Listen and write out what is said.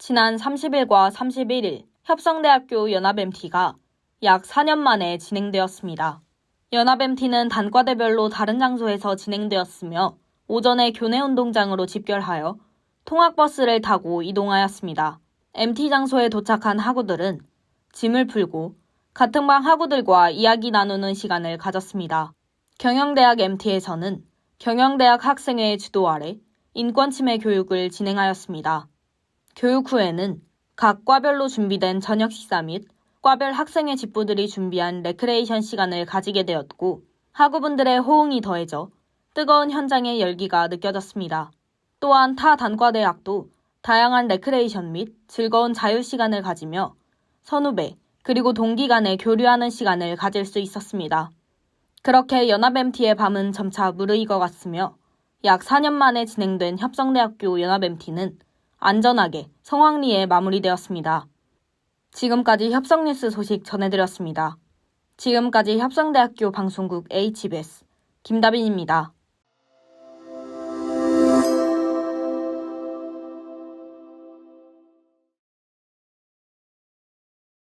지난 30일과 31일 협성대학교 연합MT가 약 4년 만에 진행되었습니다. 연합MT는 단과대별로 다른 장소에서 진행되었으며 오전에 교내 운동장으로 집결하여 통학버스를 타고 이동하였습니다. MT 장소에 도착한 학우들은 짐을 풀고 같은 방 학우들과 이야기 나누는 시간을 가졌습니다. 경영대학 MT에서는 경영대학 학생회의 주도 아래 인권침해 교육을 진행하였습니다. 교육 후에는 각 과별로 준비된 저녁 식사 및 과별 학생회 직부들이 준비한 레크레이션 시간을 가지게 되었고 학우분들의 호응이 더해져 뜨거운 현장의 열기가 느껴졌습니다. 또한 타 단과대학도 다양한 레크레이션 및 즐거운 자유 시간을 가지며 선후배 그리고 동기 간에 교류하는 시간을 가질 수 있었습니다. 그렇게 연합MT의 밤은 점차 무르익어 갔으며 약 4년 만에 진행된 협성대학교 연합MT는 안전하게 성황리에 마무리되었습니다. 지금까지 협성뉴스 소식 전해드렸습니다. 지금까지 협성대학교 방송국 HBS 김다빈입니다.